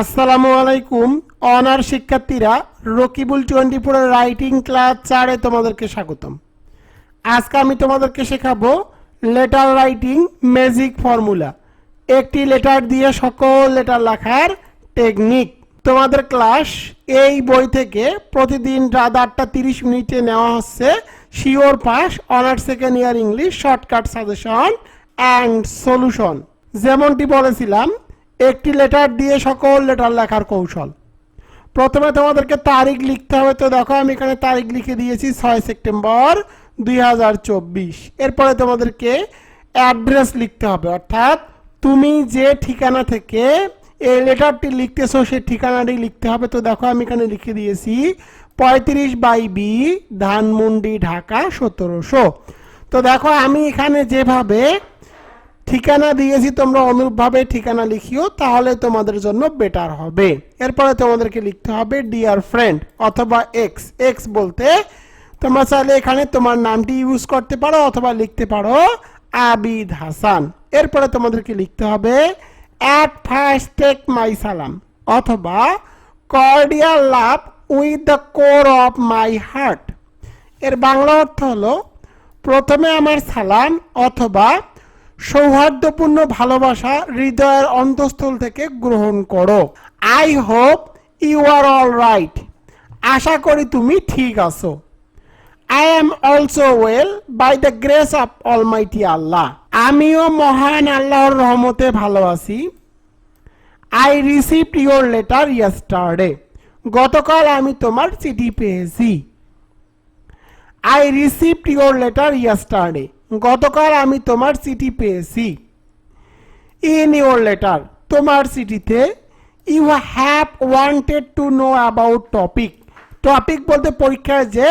আসসালামু আলাইকুম, অনার শিক্ষার্থীরা, রকিবুল টোয়েন্টি ফোরের রাইটিং ক্লাস চারে তোমাদেরকে স্বাগতম। আজকে আমি তোমাদেরকে শেখাবো লেটার রাইটিং ম্যাজিক ফর্মুলা। একটি লেটার দিয়ে সকল লেটার লেখার টেকনিক। তোমাদের ক্লাস এই বই থেকে প্রতিদিন রাত আটটা তিরিশ মিনিটে নেওয়া হচ্ছে। Sure pass honour second year English, shortcut suggestion, and solution. যেমনটি বলেছিলাম একটি লেটার দিয়ে সকল লেটার লেখার কৌশল। প্রথমে তোমাদেরকে তারিখ লিখতে হবে। তো দেখো, আমি এখানে তারিখ লিখে দিয়েছি ছয় সেপ্টেম্বর দুই হাজার চব্বিশ। এরপরে তোমাদেরকে অ্যাড্রেস লিখতে হবে। অর্থাৎ তুমি যে ঠিকানা থেকে এই লেটারটি লিখতেছো, সেই ঠিকানাটি লিখতে হবে। তো দেখো, আমি এখানে লিখে দিয়েছি পঁয়ত্রিশ বাই বি ধানমন্ডি, ঢাকা, সতেরোশো। তো দেখো, আমি এখানে যেভাবে ঠিকানা দিয়েছি, তোমরা অনুরূপভাবে ঠিকানা লিখিও, তাহলে তোমাদের জন্য বেটার হবে। এরপরে তোমাদেরকে লিখতে হবে ডিয়ার ফ্রেন্ড অথবা এক্স এক্স বলতে তোমরা চাইলে এখানে তোমার নামটি ইউজ করতে পারো অথবা লিখতে পারো, আবিদ হাসান এরপরে তোমাদেরকে লিখতে হবে অ্যাট ফার্স্ট টেক মাই সালাম অথবা cordial love with the core of my heart এর বাংলা অর্থ হলো, প্রথমে আমার সালাম অথবা সৌহার্দ্যপূর্ণ ভালোবাসা হৃদয়ের অন্তঃস্থল থেকে গ্রহণ করো। I hope you are all right আশা করি তুমি ঠিক আছো। I am also well by the grace of almighty Allah আমিও মহান আল্লাহর রহমতে ভালো আছি I received your letter yesterday গতকাল আমি তোমার চিঠি পেয়েছি। I received your letter yesterday গতকাল আমি তোমার চিঠি পেয়েছি। ইন ইউর লেটার তোমার চিঠিতে you have wanted to know about topic topic বলতে পরীক্ষায় যে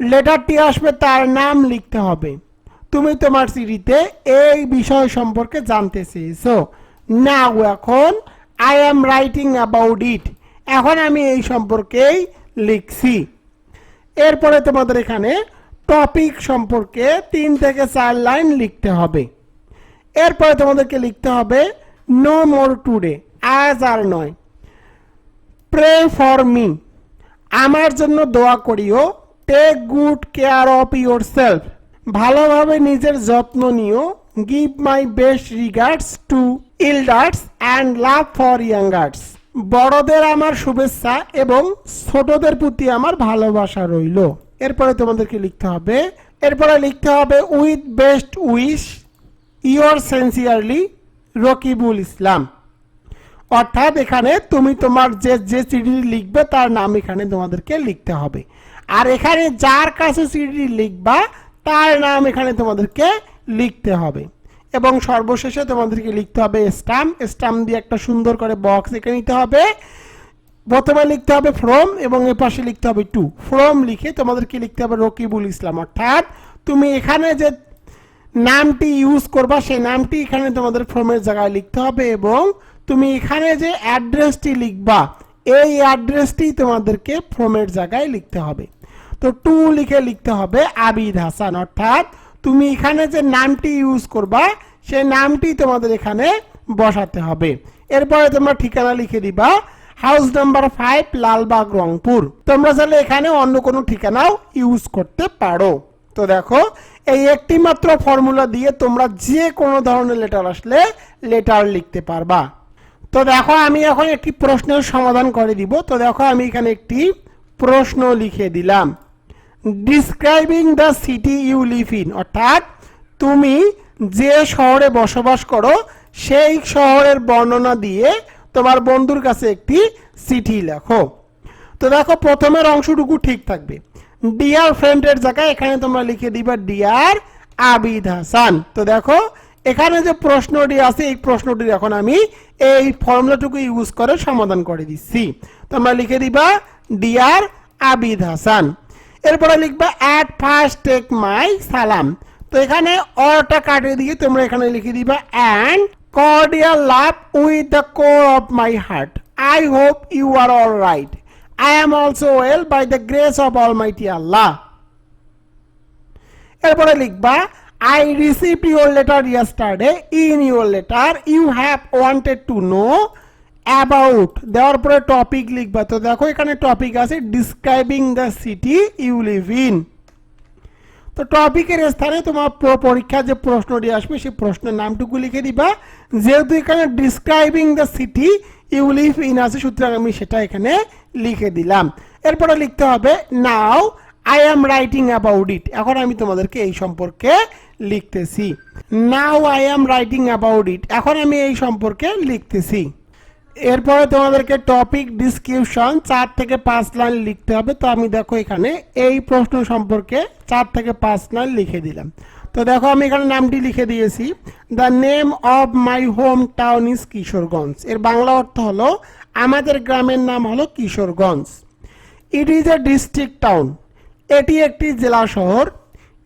লেটারটি আসবে তার নাম লিখতে হবে। তুমি তোমার চিঠিতে এই বিষয় সম্পর্কে জানতে চেয়েছো। নাও এখন I am writing about it এখন আমি এই সম্পর্কেই লিখছি। এরপরে তোমাদের এখানে টপিক সম্পর্কে তিন থেকে চার লাইন লিখতে হবে। এরপরে তোমাদেরকে লিখতে হবে নো মোর টুডে আজ আর নয়। প্রে ফর মি আমার জন্য দোয়া করিও take good care of your self ভালোভাবে নিজের যত্ন নিও give my best regards to elders and love for youngers বড়দের আমার শুভেচ্ছা এবং ছোটদের প্রতি আমার ভালোবাসা রইল। এরপরে তোমাদেরকে লিখতে হবে, এরপরে লিখতে হবে with best wish your sincerely Rakibul Islam. অর্থাৎ এখানে তুমি তোমার যে যে চিঠি লিখবে, তার নাম এখানে তোমাদেরকে লিখতে হবে। আর এখানে যার কাছে চিঠি লিখবা, তার নাম এখানে তোমাদেরকে লিখতে হবে। এবং সর্বশেষে তোমাদেরকে লিখতে হবে স্টাম্প। স্টাম্প দিয়ে একটা সুন্দর করে বক্স এঁকে নিতে হবে। প্রথমে লিখতে হবে ফ্রম এবং এ পাশে লিখতে হবে টু ফ্রম লিখে তোমাদেরকে লিখতে হবে রকিবুল ইসলাম। অর্থাৎ তুমি এখানে যে নামটি ইউজ করবা, সেই নামটি এখানে তোমাদের ফর্মের জায়গায় লিখতে হবে এবং তুমি এখানে যে অ্যাড্রেসটি লিখবা, এই অ্যাড্রেসটি তোমাদেরকে ফর্মের জায়গায় লিখতে হবে। তো টু লিখে লিখতে হবে আবিদ হাসান। অর্থাৎ তুমি এখানে যে নামটি ইউজ করবা, সেই নামটি তোমাদের এখানে বসাতে হবে। এরপরে তোমরা ঠিকানা লিখে দিবা house number five, Lalbagh, Rangpur. তোমরা চাইলে এখানে অন্য কোনো ঠিকানাও ইউজ করতে পারো। তো দেখো, এই একটি মাত্র ফর্মুলা দিয়ে তোমরা যে কোনো ধরনের লেটার আসলে লেটার লিখতে পারবা। তো দেখো, আমি এখন একটি প্রশ্নের সমাধান করে দিব। তো দেখো, আমি এখানে একটি প্রশ্ন লিখে দিলাম। Describing the city you live in অর্থাৎ তুমি যে শহরে বসবাস করো, সেই শহরের বর্ণনা দিয়ে তোমার বন্ধুর কাছে একটি চিঠি লেখো। তো দেখো, প্রথমের অংশটুকু ঠিক থাকবে। ডিয়ার ফ্রেন্ডের জায়গায় এখানে তোমরা লিখে দিবা ডিয়ার আবিদ হাসান তো দেখো, এখানে যে প্রশ্নটি আছে, এই প্রশ্নটি এখন আমি এই ফর্মুলাটুকু ইউজ করে সমাধান করে দিচ্ছি। তোমরা লিখে দিবা ডিয়ার আবিদ হাসান এরপরে লিখবা অ্যাট ফার্স্ট টেক মাই সালাম তো এখানে অটা কাটিয়ে দিয়ে তোমরা এখানে লিখে দিবা and love with the core of my heart I hope you are all right I am also well by the grace of almighty Allah এরপরে লিখবা I receive your letter yesterday in your letter you have wanted to know about দেওয়ার পরে topic লিখবা। তো দেখো এখানে topic আছে describing the city you live in তো টপিকের স্থানে তোমার প- পরীক্ষার যে প্রশ্নটি আসবে, সেই প্রশ্নের নামটুকু লিখে দিবা। যেহেতু এখানে describing the city you live in আছে, সুতরাং আমি সেটা এখানে লিখে দিলাম। এরপরে লিখতে হবে now I am writing about it এখন আমি তোমাদেরকে এই সম্পর্কে লিখতেছি। Now I am writing about it এখন আমি এই সম্পর্কে লিখতেছি। এরপরে তোমাদেরকে টপিক ডিসক্রিপশন চার থেকে পাঁচ লাইন লিখতে হবে। তো আমি দেখো এখানে এই প্রশ্ন সম্পর্কে চার থেকে পাঁচ লাইন লিখে দিলাম। তো দেখো আমি এখানে নামটি লিখে দিয়েছি। The name of my home town is Kishoreganj এর বাংলা অর্থ হলো, আমাদের গ্রামের নাম হলো Kishoreganj it is a district town এটি একটি জেলা শহর।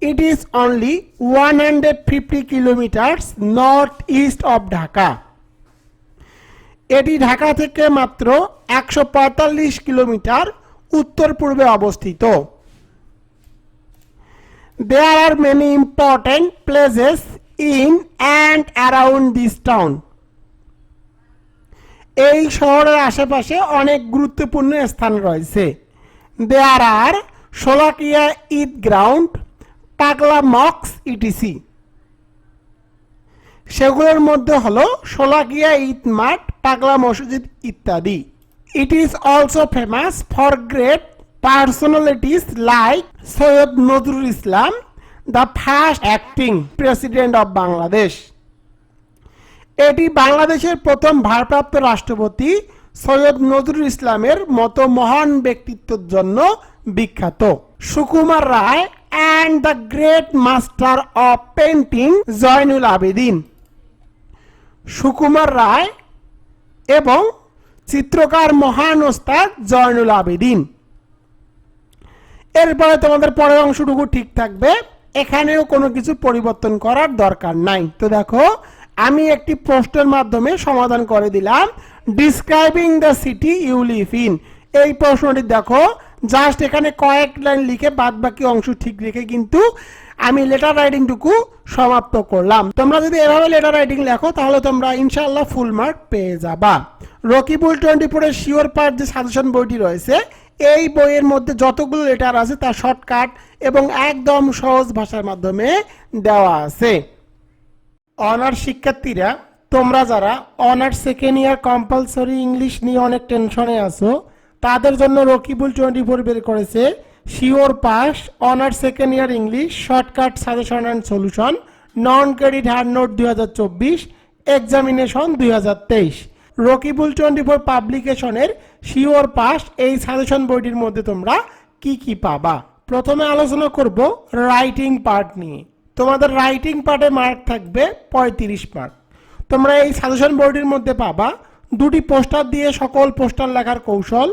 It is only one hundred fifty kilometres north east of Dhaka এটি ঢাকা থেকে মাত্র একশো পঁয়তাল্লিশ কিলোমিটার উত্তর পূর্বে অবস্থিত। There are many important places in and around this town এই শহরের আশেপাশে অনেক গুরুত্বপূর্ণ স্থান রয়েছে। There are Solakia Eid ground Pagla Mox etc সেগুলোর মধ্যে হলো সোলাকিয়া ঈদ মাঠ, পাগলা মসজিদ ইত্যাদি। It is also famous for great personalities like Syed Nazrul Islam the first acting president of Bangladesh এটি বাংলাদেশের প্রথম ভারপ্রাপ্ত রাষ্ট্রপতি সৈয়দ নজরুল ইসলামের মতো মহান ব্যক্তিত্বের জন্য বিখ্যাত। Sukumar Ray and the great master of painting Zainul Abedin. Sukumar Ray এবং চিত্রকার মহান ওস্তাদ জয়নুল আবেদিন। এরপরে তোমাদের পরের অংশটুকু ঠিক থাকবে। এখানেও কোনো কিছু পরিবর্তন করার দরকার নাই। তো দেখো, আমি একটি প্রশ্নের মাধ্যমে সমাধান করে দিলাম। Describing the city you live in এই প্রশ্নটি দেখো জাস্ট এখানে কয়েক লাইন লিখে বাদ বাকি অংশ ঠিক রেখে কিন্তু আমি লেটার রাইটিংটুকু সমাপ্ত করলাম। তোমরা যদি এভাবে লেটার রাইটিং লেখো, তাহলে তোমরা ইনশাআল্লাহ ফুল মার্ক পেয়ে যাবা। রকিবুল টোয়েন্টি ফোরের শিওর পার্ট যে সাজেশন বইটি রয়েছে, এই বইয়ের মধ্যে যতগুলো লেটার আছে তা শর্টকাট এবং একদম সহজ ভাষার মাধ্যমে দেওয়া আছে। অনার্স শিক্ষার্থীরা, তোমরা যারা honours second year compulsory English নিয়ে অনেক টেনশনে আছো, তাদের জন্য রকিবুল টোয়েন্টি ফোর বের করেছে sure pass, honours second year English shortcut suggestion and solution non credit hard note দুই হাজার চব্বিশ এক্সামিনেশন দুই হাজার তেইশ। রকিবুল টোয়েন্টি ফোর পাবলিকেশনের শিওর পাস, এই সাজেশন বইটির মধ্যে তোমরা কি কি পাবা? প্রথমে আলোচনা করব রাইটিং পার্ট নিয়ে। তোমাদের রাইটিং পার্টে মার্ক থাকবে পঁয়ত্রিশ মার্ক তোমরা এই সাজেশন বোর্ডের মধ্যে পাবা দুটি পোস্টার দিয়ে সকল পোস্টার লেখার কৌশল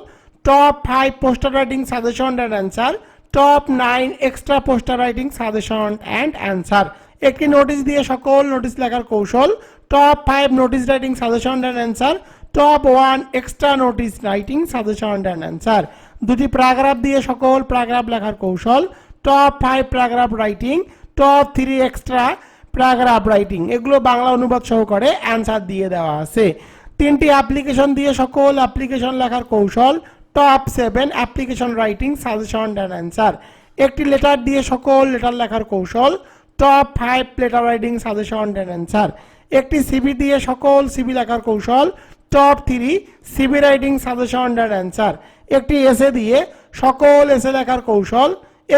top five poster writing suggestion and answer top nine extra poster writing suggestion and answer একটি নোটিশ দিয়ে সকল নোটিশ লেখার কৌশল। Top five notice writing suggestion and answer top one extra notice writing suggestion and answer দুটি paragraph দিয়ে সকল paragraph লেখার কৌশল। Top five paragraph writing top three extra paragraph writing এগুলো বাংলা অনুবাদ সহকারে অ্যান্সার দিয়ে দেওয়া আছে। তিনটি অ্যাপ্লিকেশন দিয়ে সকল অ্যাপ্লিকেশন লেখার কৌশল। Top seven application writing suggestion and answer একটি লেটার দিয়ে সকল লেটার লেখার কৌশল top five letter writing suggestion and answer একটি সিবি দিয়ে সকল সিবি লেখার কৌশল top three CV writing suggestion and answer একটি এসে দিয়ে সকল এসে লেখার কৌশল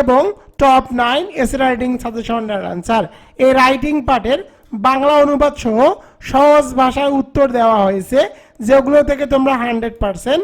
এবং top nine essay writing suggestion and answer এই রাইটিং পার্টের বাংলা অনুবাদ সহ সহজ ভাষায় উত্তর দেওয়া হয়েছে, যেগুলো থেকে তোমরা হান্ড্রেড পার্সেন্ট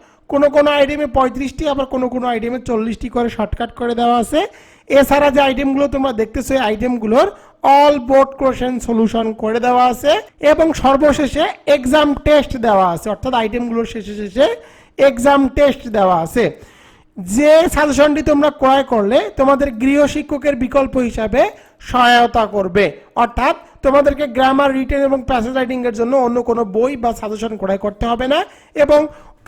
কোনো কোনো আইটেমে পঁয়ত্রিশটি, আবার কোনো কোনো আইটেমে চল্লিশটি করে শর্টকাট করে দেওয়া আছে। এছাড়া যে আইটেমগুলো তোমরা দেখতেছো, এই আইটেমগুলোর অল বোর্ড কোশ্চেন সলিউশন করে দেওয়া আছে এবং সর্বশেষে এক্সাম টেস্ট দেওয়া আছে। অর্থাৎ আইটেমগুলোর শেষে শেষে এক্সাম টেস্ট দেওয়া আছে। যে সাজেশনটি তোমরা ক্রয় করলে, তোমাদের গৃহ শিক্ষকের বিকল্প হিসাবে সহায়তা করবে। অর্থাৎ তোমাদেরকে গ্রামার রিটেন এবং প্যাসেজ রাইটিং এর জন্য অন্য কোনো বই বা সাজেশন ক্রয় করতে হবে না এবং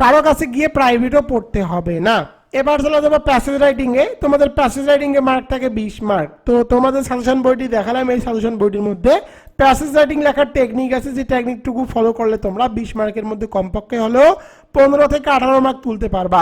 কারও কাছে গিয়ে প্রাইভেটও পড়তে হবে না। এবার চলে যাব প্যাসেজ রাইটিং এ। তোমাদের প্যাসেজ রাইটিং এ মার্ক থাকে বিশ মার্ক তো তোমাদের সাজেশন বইটি দেখালাম এই সাজেশন বইটির মধ্যে। প্যাসেজ রাইটিং লেখার টেকনিক আছে, যে টেকনিকটুকু ফলো করলে তোমরা বিশ মার্কের মধ্যে কমপক্ষে হলেও পনেরো থেকে আঠারো মার্ক তুলতে পারবা।